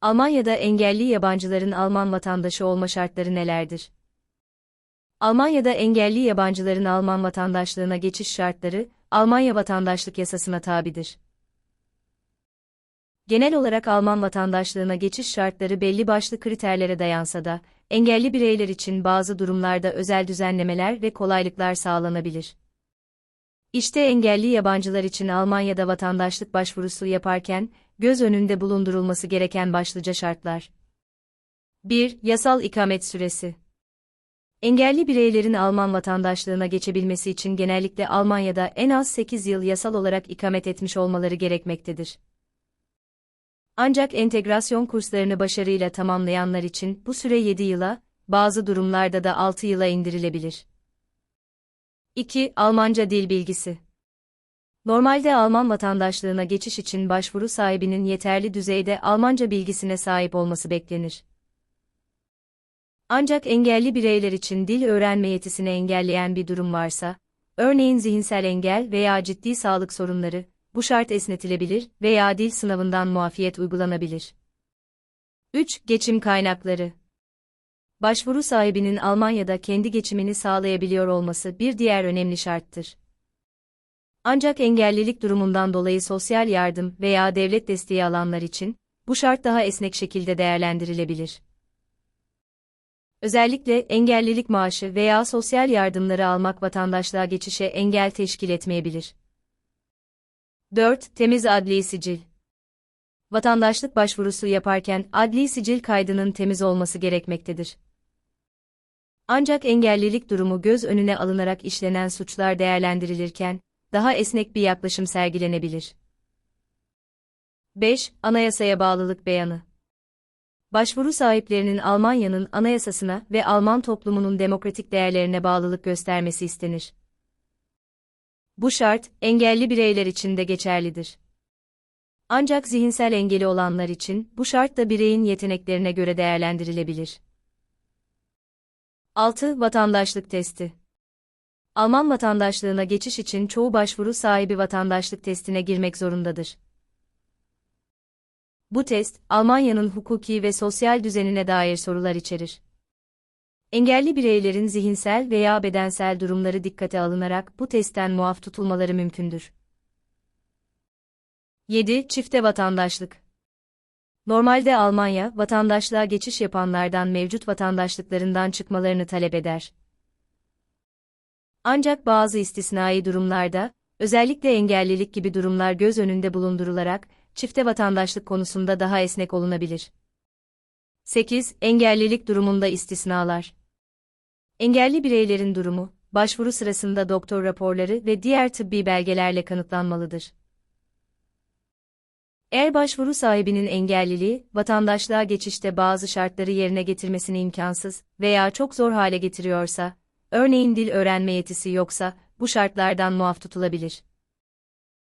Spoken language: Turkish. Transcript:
Almanya'da engelli yabancıların Alman vatandaşı olma şartları nelerdir? Almanya'da engelli yabancıların Alman vatandaşlığına geçiş şartları, Almanya vatandaşlık yasasına tabidir. Genel olarak Alman vatandaşlığına geçiş şartları belli başlı kriterlere dayansa da, engelli bireyler için bazı durumlarda özel düzenlemeler ve kolaylıklar sağlanabilir. İşte engelli yabancılar için Almanya'da vatandaşlık başvurusu yaparken, göz önünde bulundurulması gereken başlıca şartlar. 1. Yasal ikamet süresi. Engelli bireylerin Alman vatandaşlığına geçebilmesi için genellikle Almanya'da en az 8 yıl yasal olarak ikamet etmiş olmaları gerekmektedir. Ancak entegrasyon kurslarını başarıyla tamamlayanlar için bu süre 7 yıla, bazı durumlarda da 6 yıla indirilebilir. 2. Almanca dil bilgisi. Normalde Alman vatandaşlığına geçiş için başvuru sahibinin yeterli düzeyde Almanca bilgisine sahip olması beklenir. Ancak engelli bireyler için dil öğrenme yetisini engelleyen bir durum varsa, örneğin zihinsel engel veya ciddi sağlık sorunları, bu şart esnetilebilir veya dil sınavından muafiyet uygulanabilir. 3. Geçim kaynakları Başvuru sahibinin Almanya'da kendi geçimini sağlayabiliyor olması bir diğer önemli şarttır. Ancak engellilik durumundan dolayı sosyal yardım veya devlet desteği alanlar için, bu şart daha esnek şekilde değerlendirilebilir. Özellikle engellilik maaşı veya sosyal yardımları almak vatandaşlığa geçişe engel teşkil etmeyebilir. 4. Temiz adli sicil. Vatandaşlık başvurusu yaparken adli sicil kaydının temiz olması gerekmektedir. Ancak engellilik durumu göz önüne alınarak işlenen suçlar değerlendirilirken, daha esnek bir yaklaşım sergilenebilir. 5. Anayasaya bağlılık beyanı. Başvuru sahiplerinin Almanya'nın anayasasına ve Alman toplumunun demokratik değerlerine bağlılık göstermesi istenir. Bu şart, engelli bireyler için de geçerlidir. Ancak zihinsel engeli olanlar için bu şart da bireyin yeteneklerine göre değerlendirilebilir. 6. Vatandaşlık testi. Alman vatandaşlığına geçiş için çoğu başvuru sahibi vatandaşlık testine girmek zorundadır. Bu test, Almanya'nın hukuki ve sosyal düzenine dair sorular içerir. Engelli bireylerin zihinsel veya bedensel durumları dikkate alınarak bu testten muaf tutulmaları mümkündür. 7. Çifte vatandaşlık. Normalde Almanya, vatandaşlığa geçiş yapanlardan mevcut vatandaşlıklarından çıkmalarını talep eder. Ancak bazı istisnai durumlarda, özellikle engellilik gibi durumlar göz önünde bulundurularak, çifte vatandaşlık konusunda daha esnek olunabilir. 8. Engellilik durumunda istisnalar. Engelli bireylerin durumu, başvuru sırasında doktor raporları ve diğer tıbbi belgelerle kanıtlanmalıdır. Eğer başvuru sahibinin engelliliği, vatandaşlığa geçişte bazı şartları yerine getirmesini imkansız veya çok zor hale getiriyorsa, örneğin dil öğrenme yetisi yoksa, bu şartlardan muaf tutulabilir.